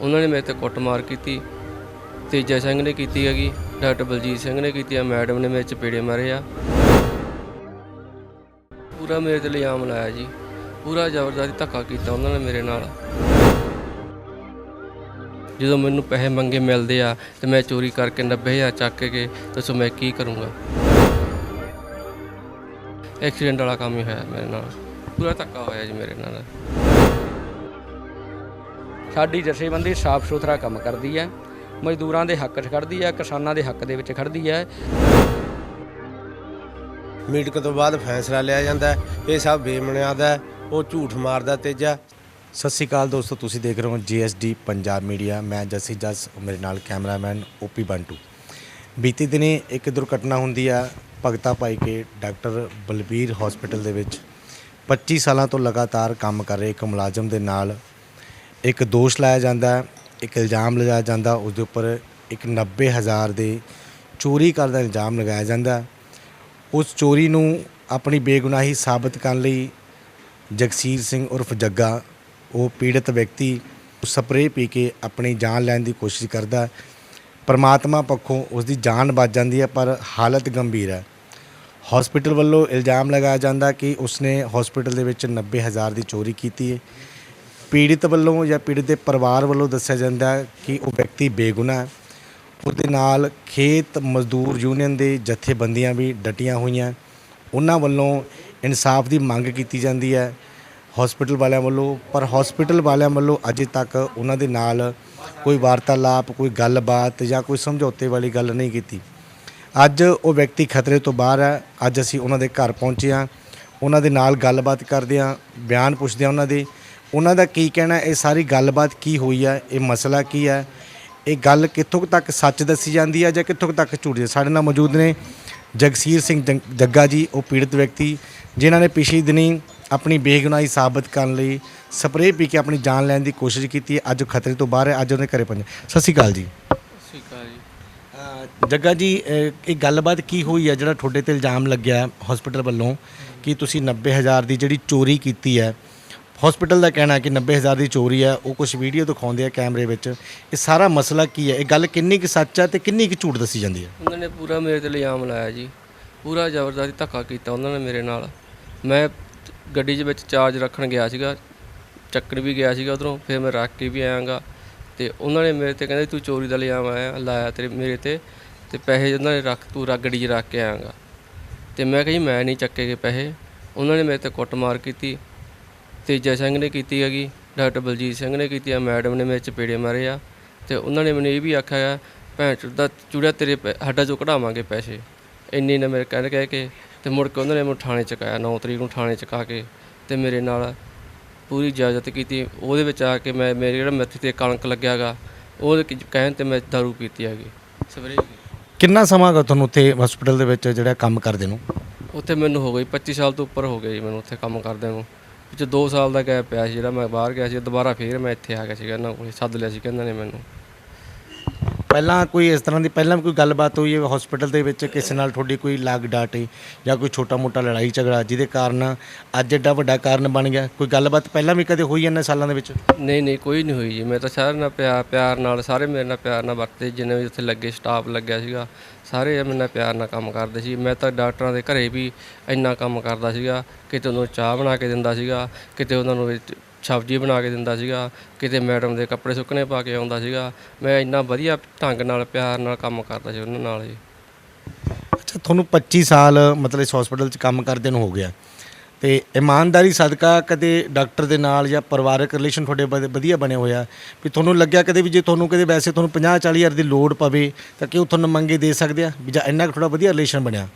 ਉਹਨਾਂ ਨੇ ਮੇਰੇ ਤੇ ਕੁੱਟਮਾਰ ਕੀਤੀ, ਤੇਜਾ ਸਿੰਘ ਨੇ ਕੀਤੀ ਹੈਗੀ, ਡਾਕਟਰ ਬਲਜੀਤ ਸਿੰਘ ਨੇ ਕੀਤੀ ਆ, ਮੈਡਮ ਨੇ ਮੇਰੇ ਚਪੇੜੇ ਮਾਰੇ ਆ। ਪੂਰਾ ਮੇਰੇ ਤੇ ਇਲਜ਼ਾਮ ਲਾਇਆ ਜੀ, ਪੂਰਾ ਜ਼ਬਰਦਸਤੀ ਧੱਕਾ ਕੀਤਾ ਉਹਨਾਂ ਨੇ ਮੇਰੇ ਨਾਲ। ਜਦੋਂ ਮੈਨੂੰ ਪੈਸੇ ਮੰਗੇ ਮਿਲਦੇ ਆ, ਤੇ ਮੈਂ ਚੋਰੀ ਕਰਕੇ 90000 ਚੱਕ ਕੇ ਦੱਸੋ ਮੈਂ ਕੀ ਕਰੂੰਗਾ? ਐਕਸੀਡੈਂਟ ਵਾਲਾ ਕੰਮ ਹੀ ਹੋਇਆ ਮੇਰੇ ਨਾਲ। ਪੂਰਾ ਧੱਕਾ ਹੋਇਆ ਜੀ ਮੇਰੇ ਨਾਲ। ਸਾਡੀ ਜਥੇਬੰਦੀ ਸਾਫ਼ ਸੁਥਰਾ ਕੰਮ ਕਰਦੀ ਹੈ ਮਜ਼ਦੂਰਾਂ ਦੇ ਹੱਕ 'ਚ ਖੜਦੀ ਹੈ ਕਿਸਾਨਾਂ ਦੇ ਹੱਕ ਦੇ ਵਿੱਚ ਖੜਦੀ ਹੈ। ਮੀਟਿੰਗ ਤੋਂ ਬਾਅਦ ਫੈਸਲਾ ਲਿਆ ਜਾਂਦਾ ਹੈ। ਇਹ ਸਭ ਬੇਬੁਨਿਆਦ ਹੈ ਉਹ ਝੂਠ ਮਾਰਦਾ ਤੇਜਾ ਸਤਿ ਸ਼੍ਰੀ ਅਕਾਲ ਦੋਸਤੋ ਤੁਸੀਂ ਦੇਖ ਰਹੇ ਹੋ ਜੀਐਸਡੀ ਪੰਜਾਬ ਮੀਡੀਆ ਮੈਂ ਜੱਸੀ ਜੱਸ ਮੇਰੇ ਨਾਲ ਕੈਮਰਾਮੈਨ ਓਪੀ ਬੰਟੂ। ਬੀਤੀ ਦਿਨੀ ਇੱਕ ਦੁਰਘਟਨਾ ਹੁੰਦੀ ਆ ਭਗਤਾ ਭਾਈ ਕੇ ਡਾਕਟਰ ਬਲਬੀਰ ਹਸਪੀਟਲ ਦੇ ਵਿੱਚ। 25 ਸਾਲਾਂ ਤੋਂ ਲਗਾਤਾਰ ਕੰਮ ਕਰ ਰਹੇ ਇੱਕ ਮੁਲਾਜ਼ਮ ਦੇ ਨਾਲ ਇੱਕ ਦੋਸ਼ ਲਾਇਆ ਜਾਂਦਾ ਇੱਕ ਇਲਜ਼ਾਮ ਲਗਾਇਆ ਜਾਂਦਾ ਉਸ ਦੇ ਉੱਪਰ ਇੱਕ 90000 ਦੇ ਚੋਰੀ ਕਰਨ ਦਾ ਇਲਜ਼ਾਮ ਲਗਾਇਆ ਜਾਂਦਾ ਉਸ ਚੋਰੀ ਨੂੰ ਆਪਣੀ ਬੇਗੁਨਾਹੀ ਸਾਬਤ ਕਰਨ ਲਈ ਜਗਸੀਰ ਸਿੰਘ ਉਰਫ ਜੱਗਾ, ਉਹ ਪੀੜਤ ਵਿਅਕਤੀ ਸਪਰੇਅ ਪੀ ਕੇ ਆਪਣੀ ਜਾਨ ਲੈਣ ਦੀ ਕੋਸ਼ਿਸ਼ ਕਰਦਾ ਪਰਮਾਤਮਾ ਪੱਖੋਂ ਉਸ ਦੀ ਜਾਨ ਬਚ ਜਾਂਦੀ ਹੈ, ਪਰ ਹਾਲਤ ਗੰਭੀਰ ਹੈ। ਹਸਪੀਟਲ ਵੱਲੋਂ ਇਲਜ਼ਾਮ ਲਗਾਇਆ ਜਾਂਦਾ ਕਿ ਉਸਨੇ ਹਸਪੀਟਲ ਦੇ ਵਿੱਚ 90000 ਦੀ ਚੋਰੀ ਕੀਤੀ ਹੈ। ਪੀੜਿਤ ਵੱਲੋਂ ਜਾਂ ਪੀੜਿਤ ਦੇ ਪਰਿਵਾਰ ਵੱਲੋਂ ਦੱਸਿਆ ਜਾਂਦਾ ਹੈ ਕਿ ਉਹ ਵਿਅਕਤੀ ਬੇਗੁਨਾਹ ਹੈ। ਉਹਦੇ ਨਾਲ ਖੇਤ ਮਜ਼ਦੂਰ ਯੂਨੀਅਨ ਦੇ ਜਥੇਬੰਦੀਆਂ ਵੀ ਡਟੀਆਂ ਹੋਈਆਂ ਉਹਨਾਂ ਵੱਲੋਂ ਇਨਸਾਫ ਦੀ ਮੰਗ ਕੀਤੀ ਜਾਂਦੀ ਹੈ। ਹਸਪੀਟਲ ਵਾਲਿਆਂ ਵੱਲੋਂ, ਪਰ ਹਸਪੀਟਲ ਵਾਲਿਆਂ ਵੱਲੋਂ ਅਜੇ ਤੱਕ ਉਹਨਾਂ ਦੇ ਨਾਲ ਕੋਈ ਵਾਰਤਾਲਾਪ, ਕੋਈ ਗੱਲਬਾਤ ਜਾਂ ਕੋਈ ਸਮਝੌਤੇ ਵਾਲੀ ਗੱਲ ਨਹੀਂ ਕੀਤੀ। ਅੱਜ ਉਹ ਵਿਅਕਤੀ ਖਤਰੇ ਤੋਂ ਬਾਹਰ ਹੈ। ਅੱਜ ਅਸੀਂ ਉਹਨਾਂ ਦੇ ਘਰ ਪਹੁੰਚੇ ਹਾਂ। ਉਹਨਾਂ ਦੇ ਨਾਲ ਗੱਲਬਾਤ ਕਰਦੇ ਹਾਂ, ਬਿਆਨ ਪੁੱਛਦੇ ਹਾਂ ਉਹਨਾਂ ਦੇ। ਉਹਨਾਂ ਦਾ ਕੀ ਕਹਿਣਾ ਇਹ ਸਾਰੀ ਗੱਲਬਾਤ ਕੀ ਹੋਈ ਹੈ ਇਹ ਮਸਲਾ ਕੀ ਹੈ ਇਹ ਗੱਲ ਕਿੱਥੋਂ ਕੁ ਤੱਕ ਸੱਚ ਦੱਸੀ ਜਾਂਦੀ ਹੈ ਜਾਂ ਕਿੱਥੋਂ ਤੱਕ ਝੂਠ ਸਾਡੇ ਨਾਲ ਮੌਜੂਦ ਨੇ ਜਗਸੀਰ ਸਿੰਘ ਜੰਗ- ਜੱਗਾ ਜੀ ਉਹ ਪੀੜਤ ਵਿਅਕਤੀ ਜਿਨ੍ਹਾਂ ਨੇ ਪਿਛਲੇ ਦਿਨੀ ਆਪਣੀ ਬੇਗੁਨਾਹੀ ਸਾਬਤ ਕਰਨ ਲਈ ਸਪਰੇਅ ਪੀ ਕੇ ਆਪਣੀ ਜਾਨ ਲੈਣ ਦੀ ਕੋਸ਼ਿਸ਼ ਕੀਤੀ ਹੈ। ਅੱਜ ਉਹ ਖਤਰੇ ਤੋਂ ਬਾਹਰ ਹੈ ਅੱਜ ਉਹਨੇ ਘਰੇ ਪਹੁੰਚੇ ਸਤਿ ਸ਼੍ਰੀ ਅਕਾਲ ਜੀ। ਸਿਕਾ ਜੀ ਅ, ਜੱਗਾ ਜੀ ਅ, ਇਹ ਗੱਲਬਾਤ ਕੀ ਹੋਈ ਹੈ ਜਿਹੜਾ ਤੁਹਾਡੇ ਤੇ ਇਲਜ਼ਾਮ ਲੱਗਿਆ ਹਸਪੀਟਲ ਵੱਲੋਂ ਕਿ ਤੁਸੀਂ 90000 ਦੀ ਜਿਹੜੀ ਚੋਰੀ ਕੀਤੀ ਹੈ ਹਸਪੀਟਲ ਦਾ ਕਹਿਣਾ ਹੈ ਕਿ 90000 ਦੀ ਚੋਰੀ ਹੈ, ਉਹ ਕੁਝ ਵੀਡੀਓ ਦਿਖਾਉਂਦੇ ਆ ਕੈਮਰੇ ਵਿੱਚ। ਇਹ ਸਾਰਾ ਮਸਲਾ ਕੀ ਹੈ? ਇਹ ਗੱਲ ਕਿੰਨੀ ਕੁ ਸੱਚ ਹੈ ਤੇ ਕਿੰਨੀ ਕੁ ਝੂਠ ਦੱਸੀ ਜਾਂਦੀ ਹੈ? ਉਹਨਾਂ ਨੇ ਪੂਰਾ ਮੇਰੇ ਤੇ ਇਲਜ਼ਾਮ ਲਾਇਆ ਜੀ। ਪੂਰਾ ਜ਼ਬਰਦਸਤੀ ਧੱਕਾ ਕੀਤਾ ਉਹਨਾਂ ਨੇ ਮੇਰੇ ਨਾਲ। ਮੈਂ ਗੱਡੀ 'ਚ ਵਿੱਚ ਚਾਰਜ ਰੱਖਣ ਗਿਆ ਸੀਗਾ ਚੱਕਣ ਵੀ ਗਿਆ ਸੀਗਾ ਉਧਰੋਂ, ਫਿਰ ਮੈਂ ਰੱਖ ਕੇ ਵੀ ਆਇਆਗਾ। ਤੇ ਉਹਨਾਂ ਨੇ ਮੇਰੇ ਤੇ ਕਹਿੰਦੇ, ਤੂੰ ਚੋਰੀ ਦਾ ਇਲਜ਼ਾਮ ਆਇਆ, ਲਾਇਆ ਤੇਰੇ, ਮੇਰੇ ਤੇ ਤੇ ਪੈਸੇ ਉਹਨਾਂ ਨੇ ਰੱਖ ਤੂੰ ਰੱਖ ਗੱਡੀ 'ਚ ਰੱਖ ਕੇ ਆਇਆਗਾ। ਤੇ ਮੈਂ ਕਿਹਾ ਜੀ, ਮੈਂ ਨਹੀਂ ਚੱਕੇ ਗਏ ਪੈਸੇ। ਉਹਨਾਂ ਨੇ ਮੇਰੇ ਤੇ ਕੁੱਟਮਾਰ ਕੀਤੀ। ਤੇਜਾ ਸਿੰਘ ਨੇ ਕੀਤੀ ਹੈਗੀ ਡਾਕਟਰ ਬਲਜੀਤ ਸਿੰਘ ਨੇ ਕੀਤੀ ਆ ਮੈਡਮ ਨੇ ਮੇਰੇ ਚਪੇੜੇ ਮਾਰੇ ਆ ਤੇ ਉਹਨਾਂ ਨੇ ਮੈਨੂੰ ਇਹ ਵੀ ਆਖਿਆ ਆ ਭੈਣ ਚੋਦ ਚੂੜਾ ਤੇਰੇ ਹੱਡਾਂ ਚੋਂ ਕਢਾਵਾਂਗੇ ਪੈਸੇ। ਇੰਨੇ ਨੇ ਮੇਰੇ ਕਹਿ ਕਹਿ ਕੇ ਤੇ ਮੁੜ ਕੇ ਉਹਨਾਂ ਨੇ ਮੈਨੂੰ ਥਾਣੇ ਚਕਾਇਆ 9 ਤਰੀਕ ਨੂੰ ਥਾਣੇ ਚਕਾ ਕੇ ਤੇ ਮੇਰੇ ਨਾਲ ਪੂਰੀ ਇਜਾਜ਼ਤ ਕੀਤੀ। ਉਹਦੇ ਵਿੱਚ ਆ ਕੇ ਮੈਂ ਮੇਰੇ ਜਿਹੜਾ ਮੱਥੇ ਤੇ ਕਣਕ ਲੱਗਿਆਗਾ ਉਹਦੇ ਕਿ- ਕਹਿਣ ਤੇ ਮੈਂ ਦਾਰੂ ਪੀਤੀ ਹੈਗੀ। ਸਵੇਰੇ ਕਿੰਨਾ ਸਮਾਂ ਹੋ ਗਿਆ ਤੁਹਾਨੂੰ ਉੱਥੇ ਹਸਪੀਟਲ ਦੇ ਵਿੱਚ ਜਿਹੜਾ ਕੰਮ ਕਰਦੇ ਨੂੰ? ਉੱਥੇ ਮੈਨੂੰ ਹੋ ਗਈ 25 ਸਾਲ ਤੋਂ ਉੱਪਰ ਹੋ ਗਏ ਜੀ ਮੈਨੂੰ ਉੱਥੇ ਕੰਮ ਕਰਦੇ ਨੂੰ। ਵਿੱਚ 2 ਸਾਲ ਦਾ ਗੈਪ ਪਿਆ ਸੀ ਜਿਹੜਾ ਮੈਂ ਬਾਹਰ ਗਿਆ ਸੀ ਦੁਬਾਰਾ ਫੇਰ ਮੈਂ ਇੱਥੇ ਆ ਗਿਆ ਸੀਗਾ, ਇਹਨਾਂ ਕੋਲ ਸੱਦ ਲਿਆ ਸੀ ਕਹਿੰਦਾ ਨੇ ਮੈਨੂੰ। ਪਹਿਲਾਂ ਕੋਈ ਇਸ ਤਰ੍ਹਾਂ ਦੀ, ਪਹਿਲਾਂ ਵੀ ਕੋਈ ਗੱਲਬਾਤ ਹੋਈ ਹੈ ਹਸਪੀਟਲ ਦੇ ਵਿੱਚ ਕਿਸੇ ਨਾਲ ਤੁਹਾਡੀ ਕੋਈ ਲਾਗ ਡਾਟ ਹੈ ਜਾਂ ਕੋਈ ਛੋਟਾ ਮੋਟਾ ਲੜਾਈ ਝਗੜਾ ਜਿਹਦੇ ਕਾਰਨ ਅੱਜ ਐਡਾ ਵੱਡਾ ਕਾਰਨ ਬਣ ਗਿਆ? ਕੋਈ ਗੱਲਬਾਤ ਪਹਿਲਾਂ ਵੀ ਕਦੇ ਹੋਈ ਇਹਨਾਂ ਸਾਲਾਂ ਦੇ ਵਿੱਚ? ਨਹੀਂ ਨਹੀਂ, ਕੋਈ ਨਹੀਂ ਹੋਈ ਜੀ। ਮੈਂ ਤਾਂ ਸਾਰਿਆਂ ਨਾਲ ਪਿਆਰ ਪਿਆਰ ਨਾਲ, ਸਾਰੇ ਮੇਰੇ ਨਾਲ ਪਿਆਰ ਨਾਲ ਵਰਤੇ। ਜਿੰਨੇ ਵੀ ਉੱਥੇ ਲੱਗੇ ਸਟਾਫ ਲੱਗਿਆ ਸੀਗਾ, ਸਾਰੇ ਮੇਰੇ ਨਾਲ ਪਿਆਰ ਨਾਲ ਕੰਮ ਕਰਦੇ ਸੀ। ਮੈਂ ਤਾਂ ਡਾਕਟਰਾਂ ਦੇ ਘਰੇ ਵੀ ਇੰਨਾ ਕੰਮ ਕਰਦਾ ਸੀਗਾ। ਕਿਤੇ ਉਹਨਾਂ ਨੂੰ ਚਾਹ ਬਣਾ ਕੇ ਦਿੰਦਾ ਸੀਗਾ, ਕਿਤੇ ਉਹਨਾਂ ਨੂੰ ਸਬਜ਼ੀ ਬਣਾ ਕੇ ਦਿੰਦਾ ਸੀਗਾ, ਕਿਤੇ ਮੈਡਮ ਦੇ ਕੱਪੜੇ ਸੁੱਕਣੇ ਪਾ ਕੇ ਆਉਂਦਾ ਸੀਗਾ। ਮੈਂ ਇੰਨਾ ਵਧੀਆ ਢੰਗ ਨਾਲ, ਪਿਆਰ ਨਾਲ ਕੰਮ ਕਰਦਾ ਸੀ ਉਹਨਾਂ ਨਾਲ ਜੀ ਅੱਛਾ, ਤੁਹਾਨੂੰ 25 ਸਾਲ ਮਤਲਬ ਇਸ ਹਸਪੀਟਲ 'ਚ ਕੰਮ ਕਰਦੇ ਨੂੰ ਹੋ ਗਿਆ। ਤੇ ਇਮਾਨਦਾਰੀ ਸਦਕਾ ਕਦੇ ਡਾਕਟਰ ਦੇ ਨਾਲ ਜਾਂ ਪਰਿਵਾਰਕ ਰਿਲੇਸ਼ਨ ਤੁਹਾਡੇ ਵਧ- ਵਧੀਆ ਬਣੇ ਹੋਇਆ। ਵੀ ਤੁਹਾਨੂੰ ਲੱਗਿਆ ਕਦੇ ਵੀ ਜੇ ਤੁਹਾਨੂੰ ਕਦੇ ਵੈਸੇ ਤੁਹਾਨੂੰ 50 40 ਹਜ਼ਾਰ ਦੀ ਲੋੜ ਪਵੇ, ਤਾਂ ਕਿ ਉਹ ਤੁਹਾਨੂੰ ਮੰਗੇ ਦੇ ਸਕਦੇ ਆ? ਵੀ ਜਾਂ ਇੰਨਾ ਕੁ ਥੋੜਾ ਵਧੀਆ ਰਿਲੇਸ਼ਨ ਬਣਿਆ?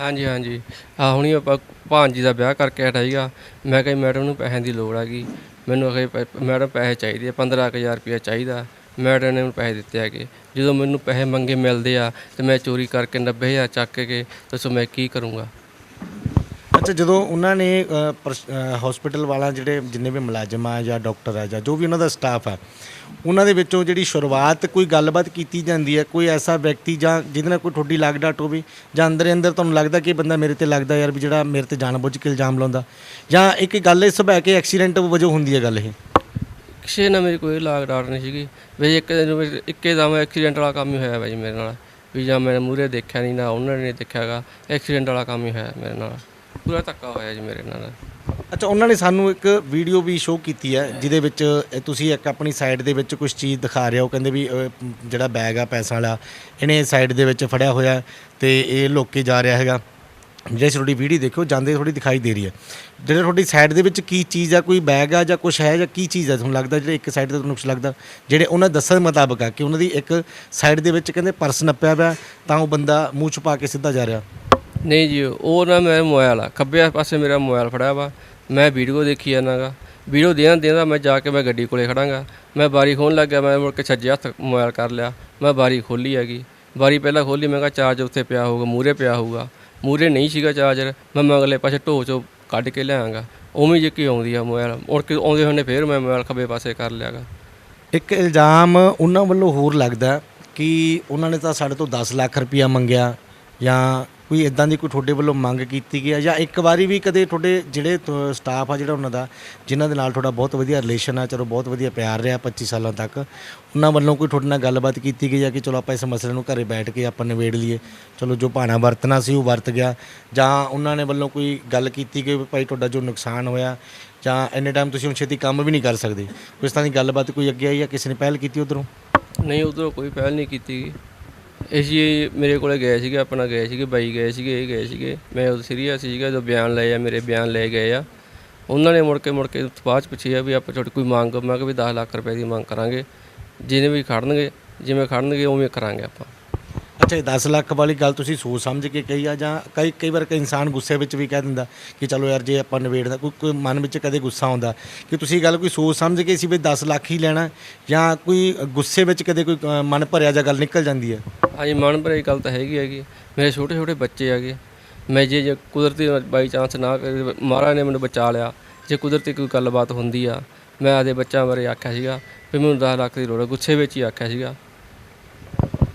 ਹਾਂਜੀ ਹਾਂਜੀ। ਆ ਹੁਣੀ ਆਪਾਂ ਭਾਂਜੀ ਦਾ ਵਿਆਹ ਕਰਕੇ ਹਟਾ ਸੀਗਾ ਮੈਂ ਕਿਹਾ ਮੈਡਮ ਨੂੰ ਪੈਸਿਆਂ ਦੀ ਲੋੜ ਹੈਗੀ ਮੈਨੂੰ ਅਖੇ ਮੈਡਮ ਪੈਸੇ ਚਾਹੀਦੇ ਆ 15000 ਰੁਪਇਆ ਚਾਹੀਦਾ। ਮੈਡਮ ਨੇ ਮੈਨੂੰ ਪੈਸੇ ਦਿੱਤੇ ਹੈਗੇ। ਜਦੋਂ ਮੈਨੂੰ ਪੈਸੇ ਮੰਗੇ ਮਿਲਦੇ ਆ, ਤੇ ਮੈਂ ਚੋਰੀ ਕਰਕੇ 90000 ਚੱਕ ਕੇ, ਦੱਸੋ ਮੈਂ ਕੀ ਕਰੂੰਗਾ? ਅੱਛਾ, ਜਦੋਂ ਉਹਨਾਂ ਨੇ ਹਸਪੀਟਲ ਵਾਲਾ ਜਿਹੜੇ ਜਿੰਨੇ ਵੀ ਮੁਲਾਜ਼ਮ ਆ ਜਾਂ ਡਾਕਟਰ ਆ ਜਾਂ ਜੋ ਵੀ ਉਹਨਾਂ ਦਾ ਸਟਾਫ ਆ, ਉਹਨਾਂ ਦੇ ਵਿੱਚੋਂ ਜਿਹੜੀ ਸ਼ੁਰੂਆਤ ਕੋਈ ਗੱਲਬਾਤ ਕੀਤੀ ਜਾਂਦੀ ਹੈ, ਕੋਈ ਐਸਾ ਵਿਅਕਤੀ ਜਾਂ ਜਿਹਦੇ ਨਾਲ ਕੋਈ ਠੋਡੀ ਲਾਗ ਡਾਟ ਹੋਵੇ ਜਾਂ ਅੰਦਰ ਅੰਦਰ ਤੁਹਾਨੂੰ ਲੱਗਦਾ ਕਿ ਬੰਦਾ ਮੇਰੇ ਤੇ ਲੱਗਦਾ ਯਾਰ ਵੀ ਜਿਹੜਾ ਮੇਰੇ ਤੇ ਜਾਣਬੁੱਝ ਕੇ ਇਲਜ਼ਾਮ ਲਾਉਂਦਾ, ਜਾਂ ਇੱਕ ਗੱਲ ਇਹ ਸੁਭਾਅ ਕੇ ਐਕਸੀਡੈਂਟ ਵਜੋਂ ਹੁੰਦੀ ਹੈ ਗੱਲ ਇਹ? ਕਿਸੇ ਨਾਲ ਮੇਰੀ ਕੋਈ ਲਾਗ ਡਾਟ ਨਹੀਂ ਸੀਗੀ। ਵੀ ਇੱਕ ਦਿਨ ਮੇਰੇ- ਇੱਕੇ ਦਮ ਐਕਸੀਡੈਂਟ ਵਾਲਾ ਕੰਮ ਹੀ ਹੋਇਆ ਬਾਈ ਮੇਰੇ ਨਾਲ, ਵੀ ਜਾਂ ਮੈਂ ਮੂਰੇ ਦੇਖਿਆ ਨਹੀਂ, ਨਾ ਉਹਨਾਂ ਨੇ ਦੇਖਿਆਗਾ ਐਕਸੀਡੈਂਟ ਵਾਲਾ ਕੰਮ ਹੀ ਹੋਇਆ ਮੇਰੇ ਨਾਲ। ਪੂਰਾ ਧੱਕਾ ਹੋਇਆ ਜੀ ਮੇਰੇ ਨਾਲ। ਅੱਛਾ ਉਹਨਾਂ ਨੇ ਸਾਨੂੰ ਇੱਕ ਵੀਡੀਓ ਵੀ ਸ਼ੋਅ ਕੀਤੀ ਹੈ ਜਿਹਦੇ ਵਿੱਚ ਇਹ ਤੁਸੀਂ ਇੱਕ ਆਪਣੀ ਸਾਈਡ ਦੇ ਵਿੱਚ ਕੁਝ ਚੀਜ਼ ਦਿਖਾ ਰਹੇ ਹੋ ਕਹਿੰਦੇ ਵੀ ਅਹ, ਜਿਹੜਾ ਬੈਗ ਆ ਪੈਸਾ ਵਾਲਾ ਇਹਨੇ ਸਾਈਡ ਦੇ ਵਿੱਚ ਫੜਿਆ ਹੋਇਆ ਹੈ ਤੇ ਇਹ ਲੁੱਕ ਜਾ ਰਿਹਾ ਹੈਗਾ। ਜਿਹੜੀ ਤੁਹਾਡੀ ਵੀਡੀਓ ਦੇਖੋ ਜਾਂਦੇ ਥੋੜੀ ਦਿਖਾਈ ਦੇ ਰਹੀ ਹੈ। ਜਿਹੜੇ ਤੁਹਾਡੀ ਸਾਈਡ ਦੇ ਵਿੱਚ ਕੀ ਚੀਜ਼ ਆ ਕੋਈ ਬੈਗ ਆ ਜਾਂ ਕੁਝ ਹੈ ਜਾਂ ਕੀ ਚੀਜ਼ ਆ ਤੁਹਾਨੂੰ ਲੱਗਦਾ ਜਿਹੜੇ ਇੱਕ ਸਾਈਡ ਤੇ ਤੁਹਾਨੂੰ ਕੁਛ ਲੱਗਦਾ? ਜਿਹੜੇ ਉਹਨਾਂ ਦੱਸਣ ਮੁਤਾਬਕ ਆ ਕਿ ਉਹਨਾਂ ਦੀ ਇੱਕ ਸਾਈਡ ਦੇ ਵਿੱਚ ਕਹਿੰਦੇ ਪਰਸ ਨੱਪਿਆ ਪਿਆ ਤਾਂ ਉਹ ਬੰਦਾ ਮੂੰਹ ਛੁਪਾ ਕੇ ਸਿੱਧਾ ਜਾ ਰਿਹਾ। ਨਹੀਂ ਜੀ, ਉਹ ਨਾ ਮੈਂ ਮੋਬਾਈਲ ਆ। ਖੱਬੇ ਪਾਸੇ ਮੇਰਾ ਮੋਬਾਈਲ ਫੜਿਆ ਵਾ। ਮੈਂ ਵੀਡੀਓ ਦੇਖੀ ਜਾਂਦਾਗਾ। ਵੀਡੀਓ ਦੇਣ ਦੇਂਦਾ ਮੈਂ ਜਾ ਕੇ ਮੈਂ ਗੱਡੀ ਕੋਲੇ ਖੜਾਂਗਾ। ਮੈਂ ਬਾਰੀ ਖੋਲ੍ਹਣ ਲੱਗਿਆ ਮੈਂ ਮੁੜ ਕੇ ਛੱਜੇ ਹੱਥ ਮੋਬਾਈਲ ਕਰ ਲਿਆ। ਮੈਂ ਬਾਰੀ ਖੋਲੀ ਹੈਗੀ। ਬਾਰੀ ਪਹਿਲਾਂ ਖੋਲੀ ਮੈਂ ਕਿਹਾ ਚਾਰਜ ਉੱਥੇ ਪਿਆ ਹੋਊਗਾ ਮੂਰੇ ਪਿਆ ਹੋਊਗਾ। ਮੂਰੇ ਨਹੀਂ ਸੀਗਾ ਚਾਰਜਰ। ਮੈਂ ਮਗਲੇ ਪਾਸੇ ਢੋ ਚੋ ਕੱਢ ਕੇ ਲਿਆਂਗਾ। ਉਵੇਂ ਜਿੱਕੀ ਆਉਂਦੀ ਆ ਮੋਬਾਈਲ। ਮੁੜ ਕੇ ਆਉਂਦੇ ਹੋਣੇ ਫੇਰ ਮੈਂ ਮੋਬਾਈਲ ਖੱਬੇ ਪਾਸੇ ਕਰ ਲਿਆਗਾ। ਇੱਕ ਇਲਜ਼ਾਮ ਉਹਨਾਂ ਵੱਲੋਂ ਹੋਰ ਲੱਗਦਾ ਕਿ ਉਹਨਾਂ ਨੇ ਤਾਂ ਸਾਡੇ ਤੋਂ 10 ਲੱਖ ਰੁਪਇਆ ਮੰਗਿਆ ਜਾਂ ਕੋਈ ਇਦਾਂ ਦੀ ਕੋਈ ਤੁਹਾਡੇ ਵੱਲੋਂ ਮੰਗ ਕੀਤੀ ਗਈ ਹੈ ਜਾਂ ਇੱਕ ਵਾਰੀ ਵੀ ਕਦੇ ਤੁਹਾਡੇ ਜਿਹੜੇ ਸਟਾਫ ਆ ਜਿਹੜਾ ਉਹਨਾਂ ਦਾ, ਜਿਨ੍ਹਾਂ ਦੇ ਨਾਲ ਤੁਹਾਡਾ ਬਹੁਤ ਵਧੀਆ ਰਿਲੇਸ਼ਨ ਆ, ਚਲੋ ਬਹੁਤ ਵਧੀਆ ਪਿਆਰ ਰਿਹਾ 25 ਸਾਲਾਂ ਤੱਕ, ਉਹਨਾਂ ਵੱਲੋਂ ਕੋਈ ਤੁਹਾਡੇ ਨਾਲ ਗੱਲਬਾਤ ਕੀਤੀ ਗਈ ਹੈ ਕਿ ਚਲੋ ਆਪਾਂ ਇਸ ਮਸਲੇ ਨੂੰ ਘਰੇ ਬੈਠ ਕੇ ਆਪਾਂ ਨਿਬੇੜ ਲਈਏ? ਚਲੋ ਜੋ ਭਾਣਾ ਵਰਤਣਾ ਸੀ ਉਹ ਵਰਤ ਗਿਆ। ਜਾਂ ਉਹਨਾਂ ਨੇ ਵੱਲੋਂ ਕੋਈ ਗੱਲ ਕੀਤੀ ਗਈ ਭਾਈ ਤੁਹਾਡਾ ਜੋ ਨੁਕਸਾਨ ਹੋਇਆ, ਜਾਂ ਐਨੇ ਟਾਈਮ ਤੁਸੀਂ ਹੁਣ ਛੇਤੀ ਕੰਮ ਵੀ ਨਹੀਂ ਕਰ ਸਕਦੇ? ਇਸ ਤਰ੍ਹਾਂ ਦੀ ਗੱਲਬਾਤ ਕੋਈ ਅੱਗੇ ਆਈ ਜਾਂ ਕਿਸੇ ਨੇ ਪਹਿਲ ਕੀਤੀ ਉਧਰੋਂ? ਨਹੀਂ, ਉਧਰੋਂ ਕੋਈ ਪਹਿਲ ਨਹੀਂ ਕੀਤੀ ਗਈ। ਇਹ ਜੀ ਮੇਰੇ ਕੋਲੇ ਗਏ ਸੀਗੇ, ਆਪਣਾ ਗਏ ਸੀਗੇ, ਬਾਈ ਗਏ ਸੀਗੇ, ਇਹ ਗਏ ਸੀਗੇ। ਮੈਂ ਉਦੋਂ ਸੀਰੀਅਸ ਸੀਗਾ ਜੋ ਬਿਆਨ ਲਏ ਆ, ਮੇਰੇ ਬਿਆਨ ਲਏ ਗਏ ਆ। ਉਹਨਾਂ ਨੇ ਮੁੜ ਕੇ ਮੁੜ ਕੇ ਬਾਅਦ ਚ ਆ ਵੀ ਆਪਾਂ ਤੁਹਾਡੀ ਕੋਈ ਮੰਗ, ਮੈਂ ਕਿਹਾ ਵੀ 10 ਲੱਖ ਰੁਪਏ ਦੀ ਮੰਗ ਕਰਾਂਗੇ। ਜਿਹਨੇ ਵੀ ਖੜਨਗੇ ਜਿਵੇਂ ਖੜਨਗੇ ਉਵੇਂ ਕਰਾਂਗੇ ਆਪਾਂ। ਅੱਛਾ ਇਹ 10 ਲੱਖ ਵਾਲੀ ਗੱਲ ਤੁਸੀਂ ਸੋਚ ਸਮਝ ਕੇ ਕਹੀ ਆ ਜਾਂ ਕਈ ਕਈ ਵਾਰ ਕਈ ਇਨਸਾਨ ਗੁੱਸੇ ਵਿੱਚ ਵੀ ਕਹਿ ਦਿੰਦਾ ਕਿ ਚਲੋ ਯਾਰ ਜੇ ਆਪਾਂ ਨਿਬੇੜਦਾ ਕੋਈ ਕੋਈ ਮਨ ਵਿੱਚ ਕਦੇ ਗੁੱਸਾ ਆਉਂਦਾ। ਕਿ ਤੁਸੀਂ ਗੱਲ ਕੋਈ ਸੋਚ ਸਮਝ ਕੇ ਸੀ ਵੀ 10 ਲੱਖ ਹੀ ਲੈਣਾ ਜਾਂ ਕੋਈ ਗੁੱਸੇ ਵਿੱਚ ਕਦੇ ਕੋਈ ਅ, ਮਨ ਭਰਿਆ ਜਾਂ ਗੱਲ ਨਿਕਲ ਜਾਂਦੀ ਹੈ? ਹਾਂਜੀ ਮਨ ਭਰੀ ਗੱਲ ਤਾਂ ਹੈਗੀ ਹੈਗੀ। ਮੇਰੇ ਛੋਟੇ ਛੋਟੇ ਬੱਚੇ ਹੈਗੇ। ਮੈਂ ਜੇ ਜੇ ਕੁਦਰਤੀ ਬਾਈ ਚਾਂਸ ਨਾ ਕਰੇ, ਮਹਾਰਾਜ ਨੇ ਮੈਨੂੰ ਬਚਾ ਲਿਆ। ਜੇ ਕੁਦਰਤੀ ਕੋਈ ਗੱਲਬਾਤ ਹੁੰਦੀ ਆ ਮੈਂ ਆਦੇ ਬੱਚਿਆਂ ਬਾਰੇ ਆਖਿਆ ਸੀਗਾ ਵੀ ਮੈਨੂੰ 10 ਲੱਖ ਦੀ ਲੋੜ ਹੈ ਗੁੱਸੇ ਵਿੱਚ ਹੀ ਆਖਿਆ ਸੀਗਾ।